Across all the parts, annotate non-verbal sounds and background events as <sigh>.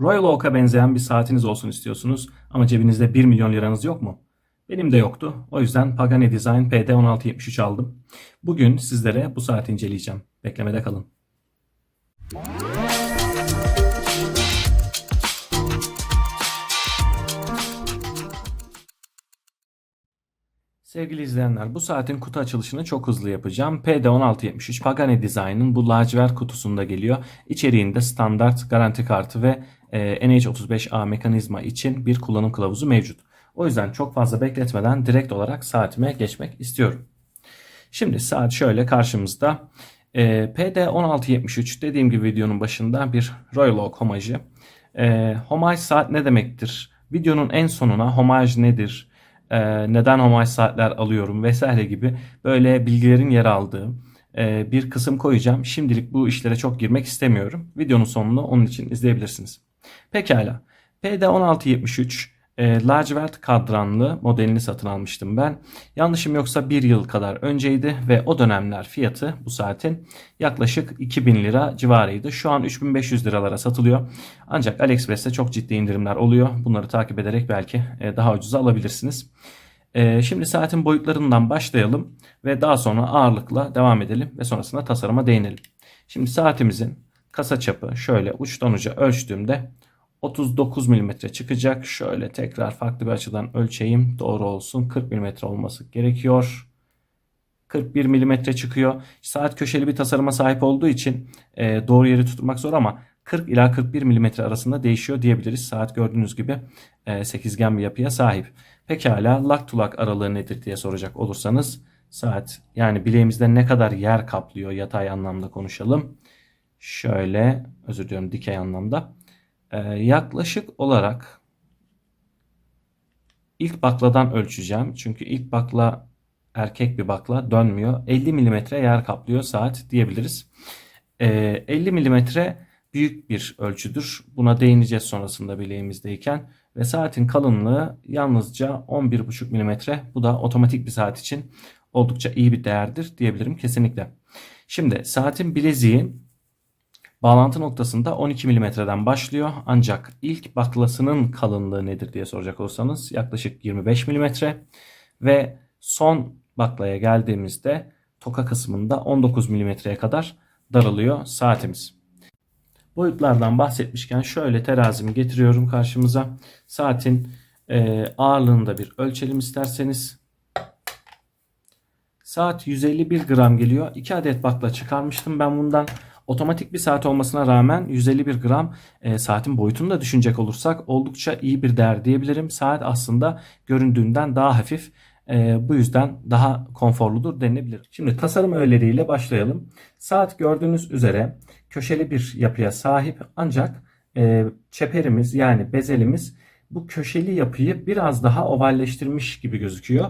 Royal Oak'a benzeyen bir saatiniz olsun istiyorsunuz ama cebinizde 1 milyon liranız yok mu? Benim de yoktu. O yüzden Pagani Design PD1673 aldım. Bugün sizlere bu saati inceleyeceğim. Beklemede kalın. Sevgili izleyenler bu saatin kutu açılışını çok hızlı yapacağım. PD1673 Pagani Design'ın bu lacivert kutusunda geliyor. İçeriğinde standart garanti kartı ve NH35A mekanizma için bir kullanım kılavuzu mevcut. O yüzden çok fazla bekletmeden direkt olarak saatime geçmek istiyorum. Şimdi saat şöyle karşımızda. E, PD1673 dediğim gibi videonun başında bir Royal Oak homajı. E, homaj saat ne demektir? Videonun en sonuna homaj nedir? e, neden homaj saatler alıyorum vesaire gibi böyle bilgilerin yer aldığı e, bir kısım koyacağım. Şimdilik bu işlere çok girmek istemiyorum. Videonun sonunu onun için izleyebilirsiniz. Pekala. PD1673 e, lacivert kadranlı modelini satın almıştım ben. Yanlışım yoksa bir yıl kadar önceydi ve o dönemler fiyatı bu saatin yaklaşık 2000 lira civarıydı. Şu an 3500 liralara satılıyor. Ancak AliExpress'te çok ciddi indirimler oluyor. Bunları takip ederek belki e, daha ucuza alabilirsiniz. E, şimdi saatin boyutlarından başlayalım ve daha sonra ağırlıkla devam edelim ve sonrasında tasarıma değinelim. Şimdi saatimizin kasa çapı şöyle uçtan uca ölçtüğümde 39 mm çıkacak. Şöyle tekrar farklı bir açıdan ölçeyim. Doğru olsun. 40 mm olması gerekiyor. 41 mm çıkıyor. Saat köşeli bir tasarıma sahip olduğu için e, doğru yeri tutmak zor ama 40 ila 41 mm arasında değişiyor diyebiliriz. Saat gördüğünüz gibi e, sekizgen bir yapıya sahip. Pekala lak to lak aralığı nedir diye soracak olursanız saat yani bileğimizde ne kadar yer kaplıyor yatay anlamda konuşalım. Şöyle özür diliyorum dikey anlamda. Ee, yaklaşık olarak ilk bakladan ölçeceğim. Çünkü ilk bakla erkek bir bakla dönmüyor. 50 milimetre yer kaplıyor saat diyebiliriz. Ee, 50 milimetre büyük bir ölçüdür. Buna değineceğiz sonrasında bileğimizdeyken. Ve saatin kalınlığı yalnızca 11,5 milimetre. Bu da otomatik bir saat için oldukça iyi bir değerdir diyebilirim kesinlikle. Şimdi saatin bileziği Bağlantı noktasında 12 mm'den başlıyor ancak ilk baklasının kalınlığı nedir diye soracak olursanız yaklaşık 25 mm ve son baklaya geldiğimizde toka kısmında 19 mm'ye kadar daralıyor saatimiz. Boyutlardan bahsetmişken şöyle terazimi getiriyorum karşımıza. Saatin e, ağırlığını da bir ölçelim isterseniz. Saat 151 gram geliyor. 2 adet bakla çıkarmıştım ben bundan. Otomatik bir saat olmasına rağmen 151 gram e, saatin boyutunu da düşünecek olursak oldukça iyi bir değer diyebilirim. Saat aslında göründüğünden daha hafif. E, bu yüzden daha konforludur denilebilir. Şimdi tasarım öğeleriyle başlayalım. Saat gördüğünüz üzere köşeli bir yapıya sahip ancak e, çeperimiz yani bezelimiz bu köşeli yapıyı biraz daha ovalleştirmiş gibi gözüküyor.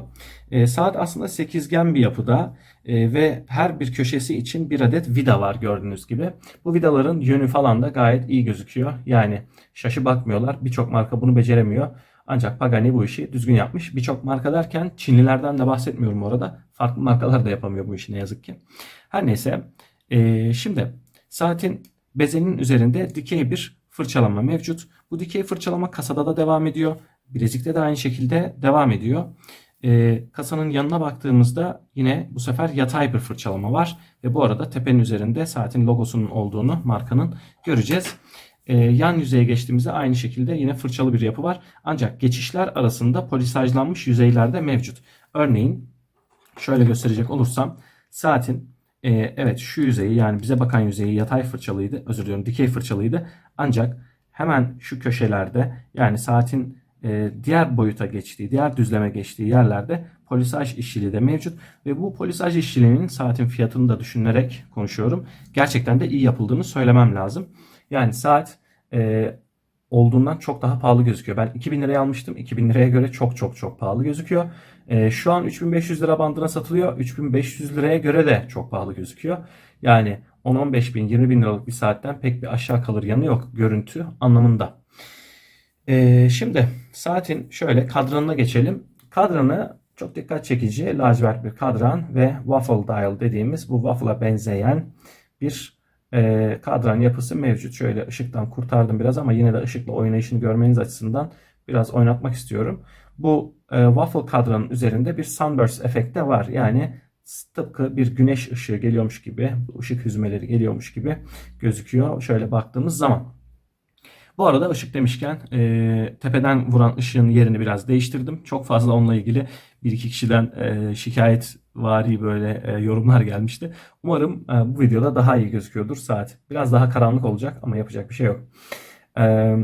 E, saat aslında sekizgen bir yapıda e, ve her bir köşesi için bir adet vida var gördüğünüz gibi. Bu vidaların yönü falan da gayet iyi gözüküyor. Yani şaşı bakmıyorlar. Birçok marka bunu beceremiyor. Ancak Pagani bu işi düzgün yapmış. Birçok marka derken Çinlilerden de bahsetmiyorum orada. Farklı markalar da yapamıyor bu işi ne yazık ki. Her neyse. E, şimdi saatin bezenin üzerinde dikey bir fırçalama mevcut. Bu dikey fırçalama kasada da devam ediyor. Bilezikte de aynı şekilde devam ediyor. E, kasanın yanına baktığımızda yine bu sefer yatay bir fırçalama var. Ve bu arada tepenin üzerinde saatin logosunun olduğunu markanın göreceğiz. E, yan yüzeye geçtiğimizde aynı şekilde yine fırçalı bir yapı var. Ancak geçişler arasında polisajlanmış yüzeyler de mevcut. Örneğin şöyle gösterecek olursam saatin e, evet şu yüzeyi yani bize bakan yüzeyi yatay fırçalıydı. Özür diliyorum dikey fırçalıydı. Ancak hemen şu köşelerde yani saatin e, diğer boyuta geçtiği, diğer düzleme geçtiği yerlerde polisaj işçiliği de mevcut. Ve bu polisaj işçiliğinin saatin fiyatını da düşünerek konuşuyorum. Gerçekten de iyi yapıldığını söylemem lazım. Yani saat e, olduğundan çok daha pahalı gözüküyor. Ben 2000 liraya almıştım. 2000 liraya göre çok çok çok pahalı gözüküyor. E, şu an 3500 lira bandına satılıyor. 3500 liraya göre de çok pahalı gözüküyor. Yani 10-15 bin 20 bin liralık bir saatten pek bir aşağı kalır yanı yok görüntü anlamında. E, şimdi saatin şöyle kadranına geçelim. Kadranı çok dikkat çekici lacivert bir kadran ve waffle dial dediğimiz bu waffle'a benzeyen bir e, kadran yapısı mevcut. Şöyle ışıktan kurtardım biraz ama yine de ışıkla oynayışını görmeniz açısından biraz oynatmak istiyorum. Bu e, waffle kadranın üzerinde bir sunburst efekti var. Yani tıpkı bir güneş ışığı geliyormuş gibi, ışık hüzmeleri geliyormuş gibi gözüküyor şöyle baktığımız zaman. Bu arada ışık demişken e, tepeden vuran ışığın yerini biraz değiştirdim. Çok fazla onunla ilgili bir iki kişiden e, şikayet vari böyle e, yorumlar gelmişti. Umarım e, bu videoda daha iyi gözüküyordur saat. Biraz daha karanlık olacak ama yapacak bir şey yok. E,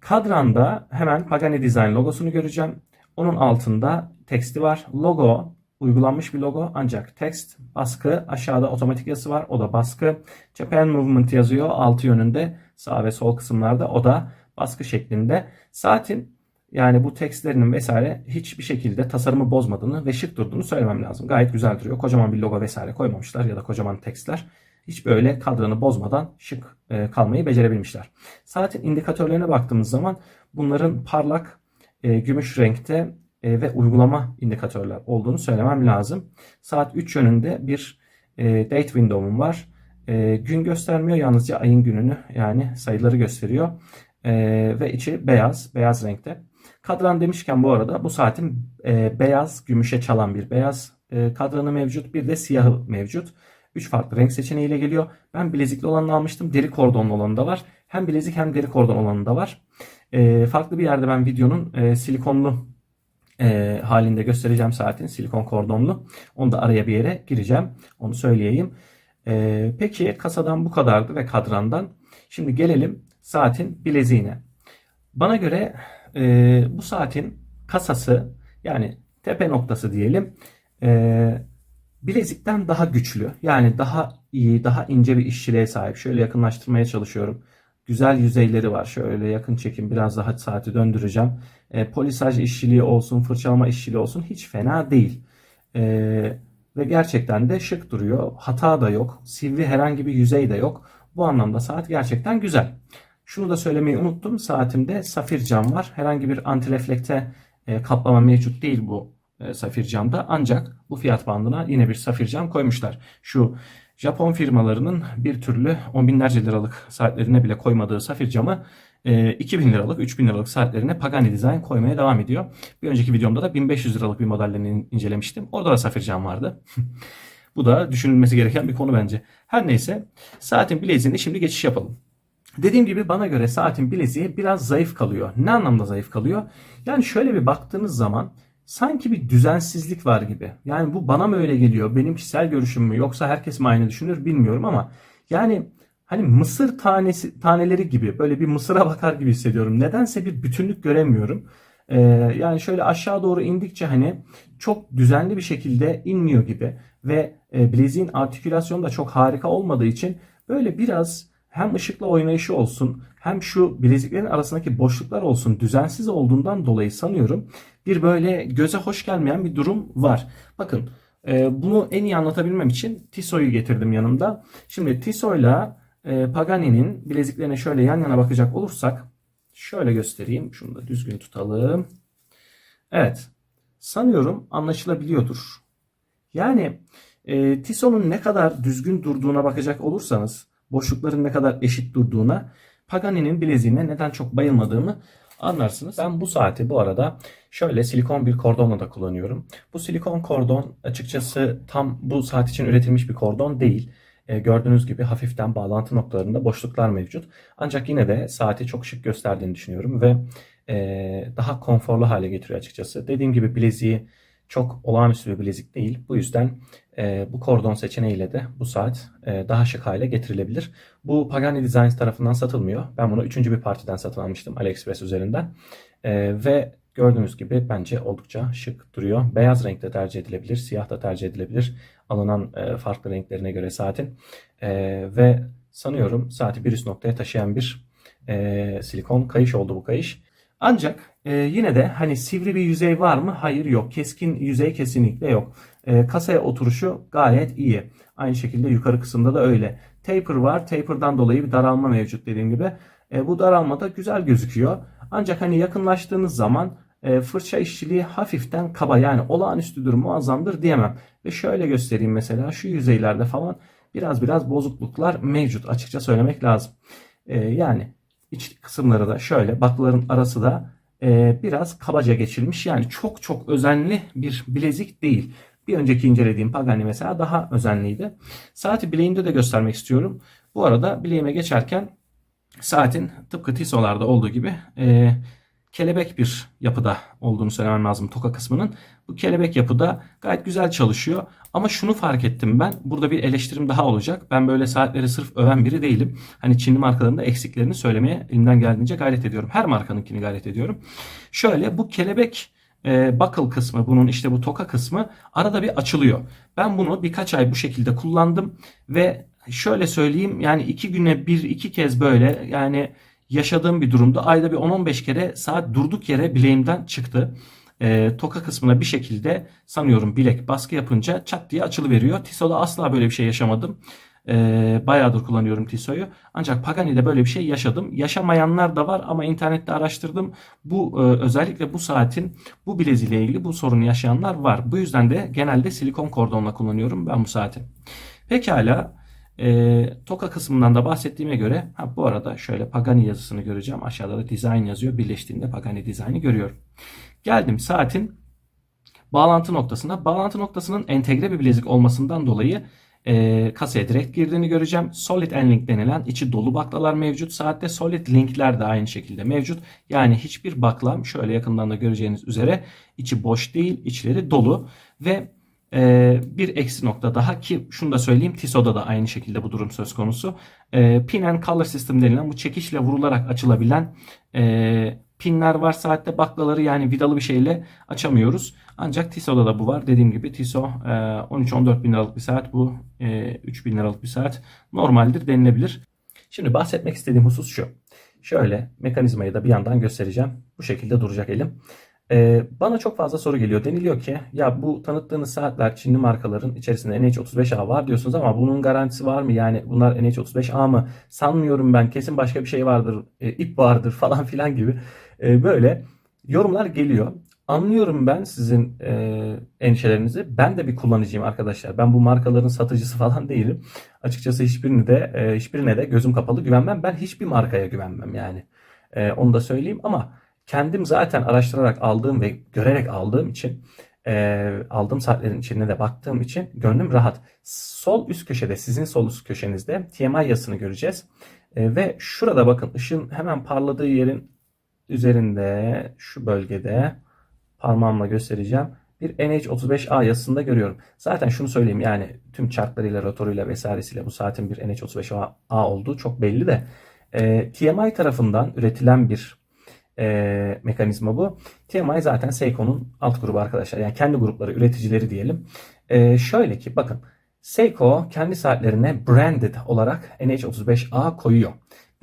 kadranda hemen Pagani Design logosunu göreceğim. Onun altında teksti var. Logo uygulanmış bir logo ancak text baskı aşağıda otomatik yazısı var. O da baskı. Japan Movement yazıyor altı yönünde sağ ve sol kısımlarda o da baskı şeklinde. Saatin yani bu tekstlerinin vesaire hiçbir şekilde tasarımı bozmadığını ve şık durduğunu söylemem lazım. Gayet güzel duruyor. Kocaman bir logo vesaire koymamışlar ya da kocaman tekstler. Hiç böyle kadranı bozmadan şık e, kalmayı becerebilmişler. Saatin indikatörlerine baktığımız zaman bunların parlak e, gümüş renkte e, ve uygulama indikatörler olduğunu söylemem lazım. Saat 3 yönünde bir e, date window'um var. E, gün göstermiyor yalnızca ayın gününü yani sayıları gösteriyor. Ve içi beyaz, beyaz renkte. Kadran demişken bu arada bu saatin beyaz, gümüşe çalan bir beyaz kadranı mevcut. Bir de siyahı mevcut. 3 farklı renk seçeneğiyle geliyor. Ben bilezikli olanını almıştım. Deri kordonlu olanı da var. Hem bilezik hem deri kordon olanı da var. E, farklı bir yerde ben videonun e, silikonlu e, halinde göstereceğim saatin silikon kordonlu. Onu da araya bir yere gireceğim. Onu söyleyeyim. E, peki kasadan bu kadardı ve kadrandan. Şimdi gelelim saatin bileziğine. Bana göre e, bu saatin kasası yani tepe noktası diyelim e, bilezikten daha güçlü. Yani daha iyi, daha ince bir işçiliğe sahip. Şöyle yakınlaştırmaya çalışıyorum. Güzel yüzeyleri var. Şöyle yakın çekim biraz daha saati döndüreceğim. E, polisaj işçiliği olsun, fırçalama işçiliği olsun hiç fena değil. E, ve gerçekten de şık duruyor. Hata da yok. Sivri herhangi bir yüzey de yok. Bu anlamda saat gerçekten güzel. Şunu da söylemeyi unuttum. Saatimde safir cam var. Herhangi bir antireflekte e, kaplama mevcut değil bu e, safir camda. Ancak bu fiyat bandına yine bir safir cam koymuşlar. Şu Japon firmalarının bir türlü on binlerce liralık saatlerine bile koymadığı safir camı 2000 liralık, 3000 liralık saatlerine Pagani Design koymaya devam ediyor. Bir önceki videomda da 1500 liralık bir modellerini incelemiştim. Orada da safir cam vardı. <laughs> Bu da düşünülmesi gereken bir konu bence. Her neyse saatin bileziğine şimdi geçiş yapalım. Dediğim gibi bana göre saatin bileziği biraz zayıf kalıyor. Ne anlamda zayıf kalıyor? Yani şöyle bir baktığınız zaman sanki bir düzensizlik var gibi. Yani bu bana mı öyle geliyor? Benim kişisel görüşüm mü? Yoksa herkes mi aynı düşünür bilmiyorum ama yani hani mısır tanesi taneleri gibi böyle bir mısıra <laughs> bakar gibi hissediyorum. Nedense bir bütünlük göremiyorum. Ee, yani şöyle aşağı doğru indikçe hani çok düzenli bir şekilde inmiyor gibi ve e, bileziğin artikülasyonu da çok harika olmadığı için böyle biraz hem ışıkla oynayışı olsun hem şu bileziklerin arasındaki boşluklar olsun düzensiz olduğundan dolayı sanıyorum bir böyle göze hoş gelmeyen bir durum var. Bakın e, bunu en iyi anlatabilmem için Tissot'u getirdim yanımda. Şimdi Tissot'la e, Pagani'nin bileziklerine şöyle yan yana bakacak olursak şöyle göstereyim. Şunu da düzgün tutalım. Evet. Sanıyorum anlaşılabiliyordur. Yani e, Tissot'un ne kadar düzgün durduğuna bakacak olursanız boşlukların ne kadar eşit durduğuna Pagani'nin bileziğine neden çok bayılmadığımı anlarsınız. Ben bu saati bu arada şöyle silikon bir kordonla da kullanıyorum. Bu silikon kordon açıkçası tam bu saat için üretilmiş bir kordon değil. E, gördüğünüz gibi hafiften bağlantı noktalarında boşluklar mevcut. Ancak yine de saati çok şık gösterdiğini düşünüyorum ve e, daha konforlu hale getiriyor açıkçası. Dediğim gibi bileziği çok olağanüstü bir bilezik değil. Bu yüzden e, bu kordon seçeneğiyle de bu saat e, daha şık hale getirilebilir. Bu Pagani Designs tarafından satılmıyor. Ben bunu üçüncü bir partiden satın almıştım AliExpress üzerinden. E, ve gördüğünüz gibi bence oldukça şık duruyor. Beyaz renkte tercih edilebilir, siyah da tercih edilebilir. Alınan e, farklı renklerine göre saatin. E, ve sanıyorum saati bir üst noktaya taşıyan bir e, silikon kayış oldu bu kayış. Ancak e, yine de hani sivri bir yüzey var mı? Hayır yok. Keskin yüzey kesinlikle yok. E, kasaya oturuşu gayet iyi. Aynı şekilde yukarı kısımda da öyle. Taper var. Taper'dan dolayı bir daralma mevcut dediğim gibi. E, bu daralma da güzel gözüküyor. Ancak hani yakınlaştığınız zaman e, fırça işçiliği hafiften kaba yani olağanüstüdür muazzamdır diyemem. Ve şöyle göstereyim mesela şu yüzeylerde falan biraz biraz bozukluklar mevcut açıkça söylemek lazım. E, yani iç kısımları da şöyle baklaların arası da e, biraz kabaca geçilmiş. Yani çok çok özenli bir bilezik değil. Bir önceki incelediğim Pagani mesela daha özenliydi. Saati bileğimde de göstermek istiyorum. Bu arada bileğime geçerken saatin tıpkı Tissot'larda olduğu gibi e, kelebek bir yapıda olduğunu söylemem lazım toka kısmının. Bu kelebek yapıda gayet güzel çalışıyor. Ama şunu fark ettim ben. Burada bir eleştirim daha olacak. Ben böyle saatleri sırf öven biri değilim. Hani Çinli markaların da eksiklerini söylemeye elimden geldiğince gayret ediyorum. Her markanınkini gayret ediyorum. Şöyle bu kelebek e, buckle kısmı bunun işte bu toka kısmı arada bir açılıyor. Ben bunu birkaç ay bu şekilde kullandım ve şöyle söyleyeyim yani iki güne bir iki kez böyle yani yaşadığım bir durumda ayda bir 10-15 kere saat durduk yere bileğimden çıktı. E, toka kısmına bir şekilde sanıyorum bilek baskı yapınca çat diye açılıveriyor. Tissot'da asla böyle bir şey yaşamadım. E, bayağıdır kullanıyorum Tissot'u. Ancak Pagani'de böyle bir şey yaşadım. Yaşamayanlar da var ama internette araştırdım. Bu e, özellikle bu saatin bu bileziğiyle ilgili bu sorunu yaşayanlar var. Bu yüzden de genelde silikon kordonla kullanıyorum ben bu saati. Pekala e, toka kısmından da bahsettiğime göre ha, bu arada şöyle Pagani yazısını göreceğim. Aşağıda da design yazıyor. Birleştiğinde Pagani design'ı görüyorum. Geldim saatin bağlantı noktasına. Bağlantı noktasının entegre bir bilezik olmasından dolayı e, kasaya direkt girdiğini göreceğim. Solid N-Link denilen içi dolu baklalar mevcut. Saatte Solid Link'ler de aynı şekilde mevcut. Yani hiçbir baklam şöyle yakından da göreceğiniz üzere içi boş değil, içleri dolu ve ee, bir eksi nokta daha ki şunu da söyleyeyim Tissot'da da aynı şekilde bu durum söz konusu. Ee, pin and color system denilen bu çekişle vurularak açılabilen e, pinler var saatte baklaları yani vidalı bir şeyle açamıyoruz. Ancak Tissot'da da bu var. Dediğim gibi Tissot e, 13-14 bin liralık bir saat bu e, 3 bin liralık bir saat normaldir denilebilir. Şimdi bahsetmek istediğim husus şu. Şöyle mekanizmayı da bir yandan göstereceğim. Bu şekilde duracak elim. Ee, bana çok fazla soru geliyor. Deniliyor ki ya bu tanıttığınız saatler Çinli markaların içerisinde NH35A var diyorsunuz ama bunun garantisi var mı? Yani bunlar NH35A mı? Sanmıyorum ben. Kesin başka bir şey vardır. E, ip vardır <laughs> falan filan gibi. E, böyle yorumlar geliyor. Anlıyorum ben sizin e, endişelerinizi. Ben de bir kullanıcıyım arkadaşlar. Ben bu markaların satıcısı falan <laughs> değilim. Açıkçası hiçbirini de e, hiçbirine de gözüm kapalı güvenmem. Ben hiçbir markaya güvenmem yani. E, onu da söyleyeyim ama kendim zaten araştırarak aldığım ve görerek aldığım için e, aldığım saatlerin içine de baktığım için gönlüm rahat. Sol üst köşede sizin sol üst köşenizde TMI yazısını göreceğiz. E, ve şurada bakın ışın hemen parladığı yerin üzerinde şu bölgede parmağımla göstereceğim. Bir NH35A yazısında görüyorum. Zaten şunu söyleyeyim yani tüm çarklarıyla, rotoruyla vesairesiyle bu saatin bir NH35A olduğu çok belli de e, TMI tarafından üretilen bir e, mekanizma bu. TMI zaten Seiko'nun alt grubu arkadaşlar. Yani kendi grupları, üreticileri diyelim. E, şöyle ki bakın Seiko kendi saatlerine branded olarak NH35A koyuyor.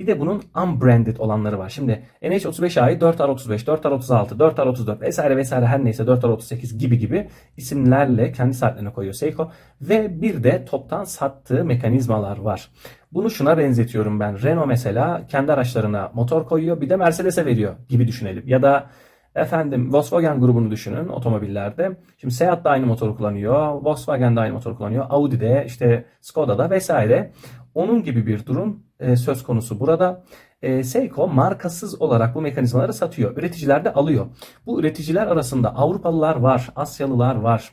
Bir de bunun unbranded olanları var. Şimdi NH35A'yı 4R35, 4R36, 4R34 vesaire vesaire her neyse 4R38 gibi gibi isimlerle kendi saatlerine koyuyor Seiko. Ve bir de toptan sattığı mekanizmalar var. Bunu şuna benzetiyorum ben. Renault mesela kendi araçlarına motor koyuyor bir de Mercedes'e veriyor gibi düşünelim. Ya da Efendim Volkswagen grubunu düşünün otomobillerde. Şimdi Seat da aynı motoru kullanıyor. Volkswagen de aynı motoru kullanıyor. Audi de işte Skoda'da vesaire. Onun gibi bir durum e, söz konusu burada. E, Seiko markasız olarak bu mekanizmaları satıyor. Üreticiler de alıyor. Bu üreticiler arasında Avrupalılar var, Asyalılar var,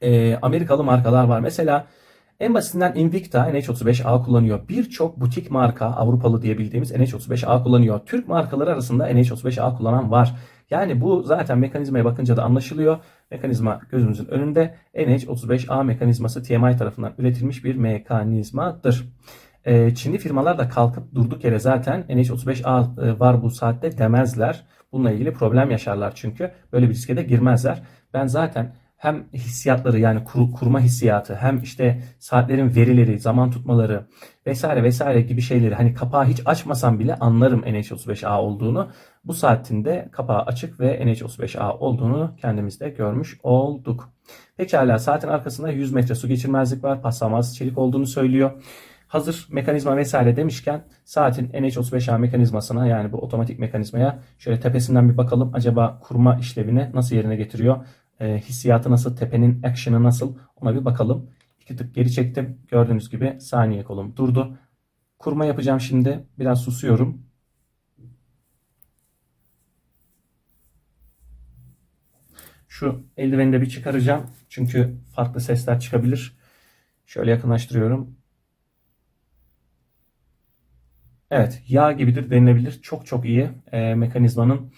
e, Amerikalı markalar var. Mesela en basitinden Invicta NH35A kullanıyor. Birçok butik marka Avrupalı diyebildiğimiz NH35A kullanıyor. Türk markaları arasında NH35A kullanan var. Yani bu zaten mekanizmaya bakınca da anlaşılıyor. Mekanizma gözümüzün önünde NH35A mekanizması TMI tarafından üretilmiş bir mekanizmadır. Ee, Çinli firmalar da kalkıp durduk yere zaten NH35A e, var bu saatte demezler. Bununla ilgili problem yaşarlar çünkü. Böyle bir riske de girmezler. Ben zaten hem hissiyatları yani kur, kurma hissiyatı hem işte saatlerin verileri, zaman tutmaları vesaire vesaire gibi şeyleri hani kapağı hiç açmasam bile anlarım NH35A olduğunu. Bu saatinde kapağı açık ve NH35A olduğunu kendimizde görmüş olduk. Pekala saatin arkasında 100 metre su geçirmezlik var. Paslanmaz çelik olduğunu söylüyor. Hazır mekanizma vesaire demişken saatin NH35A mekanizmasına yani bu otomatik mekanizmaya şöyle tepesinden bir bakalım. Acaba kurma işlevini nasıl yerine getiriyor? E, hissiyatı nasıl? Tepenin action'ı nasıl? Ona bir bakalım. İki tık geri çektim. Gördüğünüz gibi saniye kolum durdu. Kurma yapacağım şimdi. Biraz susuyorum. Şu eldiveni de bir çıkaracağım. Çünkü farklı sesler çıkabilir. Şöyle yakınlaştırıyorum. Evet, yağ gibidir denilebilir. Çok çok iyi. E, mekanizmanın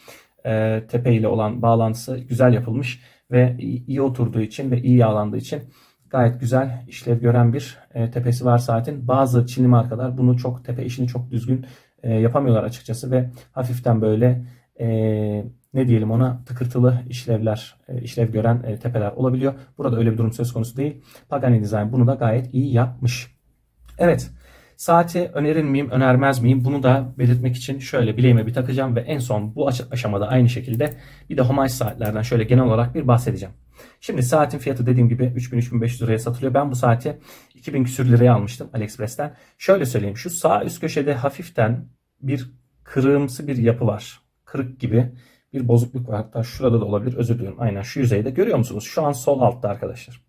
e, tepe ile olan bağlantısı güzel yapılmış ve iyi, oturduğu için ve iyi yağlandığı için gayet güzel işlev gören bir e, tepesi var saatin. Bazı Çinli markalar bunu çok tepe işini çok düzgün e, yapamıyorlar açıkçası ve hafiften böyle e, ne diyelim ona tıkırtılı işlevler, e, işlev gören e, tepeler olabiliyor. Burada öyle bir durum söz konusu değil. Pagani Design bunu da gayet iyi yapmış. Evet. Saati önerir miyim, önermez miyim? Bunu da belirtmek için şöyle bileğime bir takacağım ve en son bu aşamada aynı şekilde bir de homaj saatlerden şöyle genel olarak bir bahsedeceğim. Şimdi saatin fiyatı dediğim gibi 3000-3500 liraya satılıyor. Ben bu saati 2000 küsür liraya almıştım AliExpress'ten. Şöyle söyleyeyim şu sağ üst köşede hafiften bir kırımsı bir yapı var. Kırık gibi bir bozukluk var. Hatta şurada da olabilir. Özür diliyorum. Aynen şu yüzeyde. Görüyor musunuz? Şu an sol altta arkadaşlar.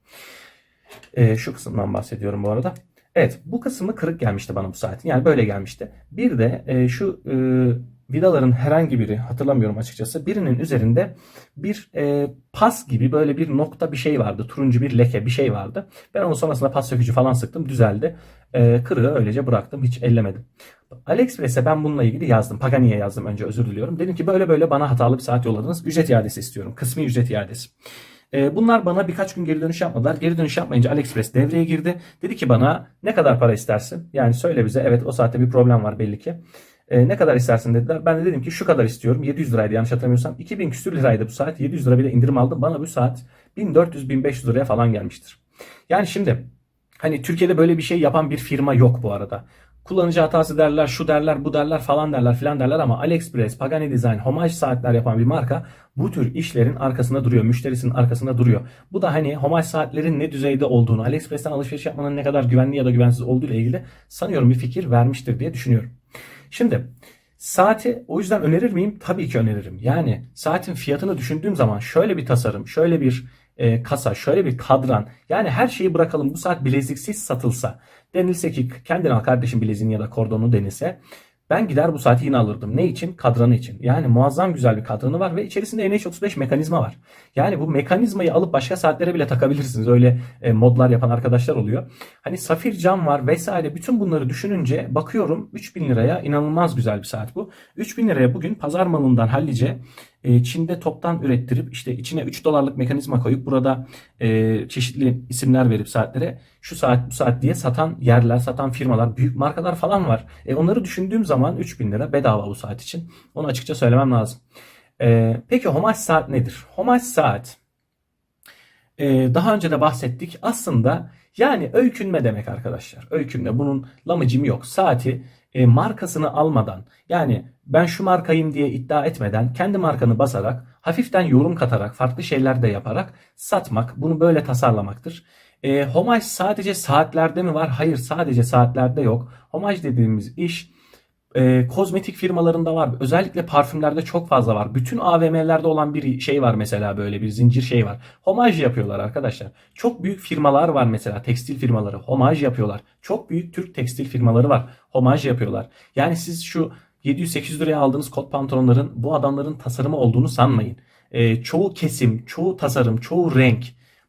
Ee, şu kısımdan bahsediyorum bu arada. Evet bu kısmı kırık gelmişti bana bu saatin. Yani böyle gelmişti. Bir de e, şu e, vidaların herhangi biri hatırlamıyorum açıkçası. Birinin üzerinde bir e, pas gibi böyle bir nokta bir şey vardı. Turuncu bir leke bir şey vardı. Ben onun sonrasında pas sökücü falan sıktım. Düzeldi. E, kırığı öylece bıraktım. Hiç ellemedim. AliExpress'e ben bununla ilgili yazdım. Pagani'ye yazdım önce özür diliyorum. Dedim ki böyle böyle bana hatalı bir saat yolladınız. Ücret iadesi istiyorum. Kısmi ücret iadesi. E, bunlar bana birkaç gün geri dönüş yapmadılar. Geri dönüş yapmayınca AliExpress devreye girdi. Dedi ki bana ne kadar para istersin? Yani söyle bize evet o saatte bir problem var belli ki. E, ne kadar istersin dediler. Ben de dedim ki şu kadar istiyorum. 700 liraydı yanlış hatırlamıyorsam. 2000 küsür liraydı bu saat. 700 lira bile indirim aldım. Bana bu saat 1400-1500 liraya falan gelmiştir. Yani şimdi hani Türkiye'de böyle bir şey yapan bir firma yok bu arada. Kullanıcı hatası derler, şu derler, bu derler falan derler filan derler ama AliExpress, Pagani Design, homaj saatler yapan bir marka bu tür işlerin arkasında duruyor. Müşterisinin arkasında duruyor. Bu da hani homaj saatlerin ne düzeyde olduğunu, AliExpress'ten alışveriş yapmanın ne kadar güvenli ya da güvensiz olduğu ile ilgili sanıyorum bir fikir vermiştir diye düşünüyorum. Şimdi saati o yüzden önerir miyim? Tabii ki öneririm. Yani saatin fiyatını düşündüğüm zaman şöyle bir tasarım, şöyle bir e, kasa, şöyle bir kadran. Yani her şeyi bırakalım bu saat bileziksiz satılsa. Denilse ki kendin al kardeşim bileziğini ya da kordonu denilse. Ben gider bu saati yine alırdım. Ne için? Kadranı için. Yani muazzam güzel bir kadranı var ve içerisinde NH35 mekanizma var. Yani bu mekanizmayı alıp başka saatlere bile takabilirsiniz. Öyle e, modlar yapan arkadaşlar oluyor. Hani safir cam var vesaire. Bütün bunları düşününce bakıyorum 3000 liraya inanılmaz güzel bir saat bu. 3000 liraya bugün pazar malından hallice e, Çin'de toptan ürettirip işte içine 3 dolarlık mekanizma koyup burada e, çeşitli isimler verip saatlere şu saat bu saat diye satan yerler, satan firmalar, büyük markalar falan var. E, onları düşündüğüm zaman 3000 lira bedava bu saat için. Onu açıkça söylemem lazım. E, peki homaj saat nedir? Homaj saat e, daha önce de bahsettik. Aslında yani öykünme demek arkadaşlar. Öykünme. Bunun lamıcım yok. Saati e, markasını almadan yani ben şu markayım diye iddia etmeden kendi markanı basarak hafiften yorum katarak farklı şeyler de yaparak satmak bunu böyle tasarlamaktır. E, homaj sadece saatlerde mi var? Hayır sadece saatlerde yok. Homaj dediğimiz iş e, kozmetik firmalarında var. Özellikle parfümlerde çok fazla var. Bütün AVM'lerde olan bir şey var mesela böyle bir zincir şey var. Homaj yapıyorlar arkadaşlar. Çok büyük firmalar var mesela tekstil firmaları. Homaj yapıyorlar. Çok büyük Türk tekstil firmaları var. Homaj yapıyorlar. Yani siz şu 700-800 liraya aldığınız kot pantolonların bu adamların tasarımı olduğunu sanmayın. E, çoğu kesim, çoğu tasarım, çoğu renk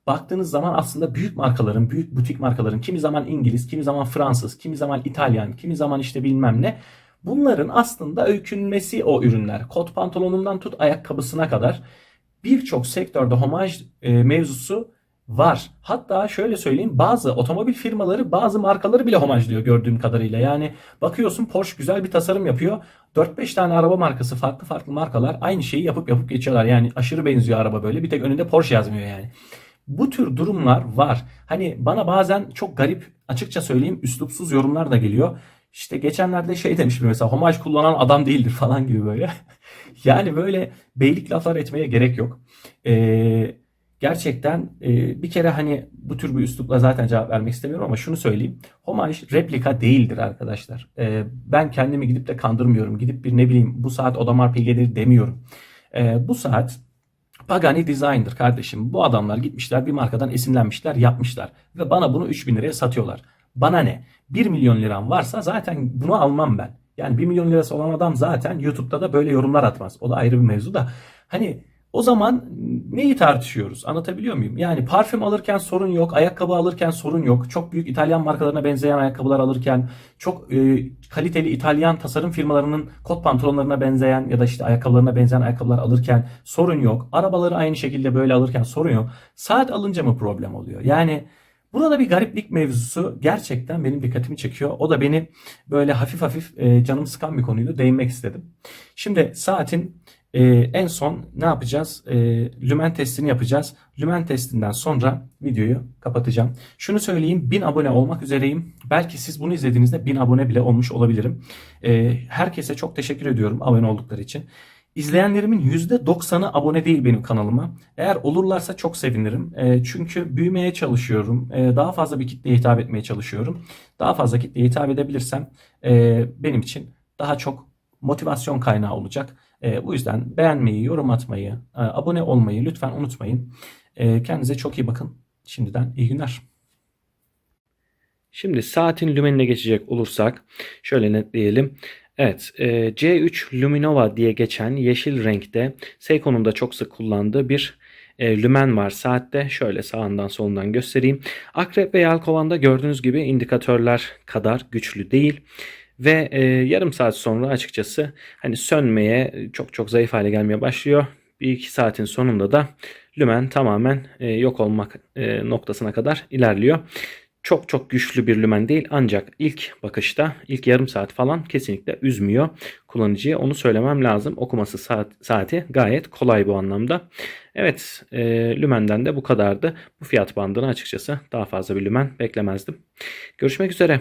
baktığınız zaman aslında büyük markaların, büyük butik markaların kimi zaman İngiliz, kimi zaman Fransız, kimi zaman İtalyan, kimi zaman işte bilmem ne Bunların aslında öykünmesi o ürünler. Kot pantolonundan tut ayakkabısına kadar birçok sektörde homaj e, mevzusu var. Hatta şöyle söyleyeyim bazı otomobil firmaları bazı markaları bile homajlıyor gördüğüm kadarıyla. Yani bakıyorsun Porsche güzel bir tasarım yapıyor. 4-5 tane araba markası farklı farklı markalar aynı şeyi yapıp yapıp geçiyorlar. Yani aşırı benziyor araba böyle. Bir tek önünde Porsche yazmıyor yani. Bu tür durumlar var. Hani bana bazen çok garip açıkça söyleyeyim üslupsuz yorumlar da geliyor. İşte geçenlerde şey demiş mesela homaj kullanan adam değildir falan gibi böyle. <laughs> yani böyle beylik laflar etmeye gerek yok. Ee, gerçekten e, bir kere hani bu tür bir üslupla zaten cevap vermek istemiyorum ama şunu söyleyeyim. Homaj replika değildir arkadaşlar. Ee, ben kendimi gidip de kandırmıyorum. Gidip bir ne bileyim bu saat Odamar Pilge'dir demiyorum. Ee, bu saat Pagani Design'dır kardeşim. Bu adamlar gitmişler bir markadan esinlenmişler yapmışlar. Ve bana bunu 3000 liraya satıyorlar. Bana ne? 1 milyon liram varsa zaten bunu almam ben. Yani 1 milyon lirası olan adam zaten YouTube'da da böyle yorumlar atmaz. O da ayrı bir mevzu da. Hani o zaman neyi tartışıyoruz? Anlatabiliyor muyum? Yani parfüm alırken sorun yok, ayakkabı alırken sorun yok. Çok büyük İtalyan markalarına benzeyen ayakkabılar alırken, çok e, kaliteli İtalyan tasarım firmalarının kot pantolonlarına benzeyen ya da işte ayakkabılarına benzeyen ayakkabılar alırken sorun yok. Arabaları aynı şekilde böyle alırken sorun yok. Saat alınca mı problem oluyor? Yani Burada bir gariplik mevzusu gerçekten benim dikkatimi çekiyor. O da beni böyle hafif hafif e, canımı sıkan bir konuydu. Değinmek istedim. Şimdi saatin e, en son ne yapacağız? E, lümen testini yapacağız. Lümen testinden sonra videoyu kapatacağım. Şunu söyleyeyim 1000 abone olmak üzereyim. Belki siz bunu izlediğinizde 1000 abone bile olmuş olabilirim. Herkese çok teşekkür ediyorum abone oldukları için. İzleyenlerimin %90'ı abone değil benim kanalıma. Eğer olurlarsa çok sevinirim. E, çünkü büyümeye çalışıyorum. E, daha fazla bir kitleye hitap etmeye çalışıyorum. Daha fazla kitleye hitap edebilirsem e, benim için daha çok motivasyon kaynağı olacak. Bu yüzden beğenmeyi, yorum atmayı, abone olmayı lütfen unutmayın. Kendinize çok iyi bakın. Şimdiden iyi günler. Şimdi saatin lümenine geçecek olursak şöyle netleyelim. Evet, e, C3 Luminova diye geçen yeşil renkte Seiko'nun da çok sık kullandığı bir e, lümen var saatte. Şöyle sağından solundan göstereyim. Akrep ve yelkovanda gördüğünüz gibi indikatörler kadar güçlü değil. Ve e, yarım saat sonra açıkçası hani sönmeye çok çok zayıf hale gelmeye başlıyor. Bir iki saatin sonunda da lümen tamamen e, yok olmak e, noktasına kadar ilerliyor çok çok güçlü bir lümen değil ancak ilk bakışta ilk yarım saat falan kesinlikle üzmüyor kullanıcıyı onu söylemem lazım. Okuması saat, saati gayet kolay bu anlamda. Evet e, lümenden de bu kadardı. Bu fiyat bandına açıkçası daha fazla bir lümen beklemezdim. Görüşmek üzere.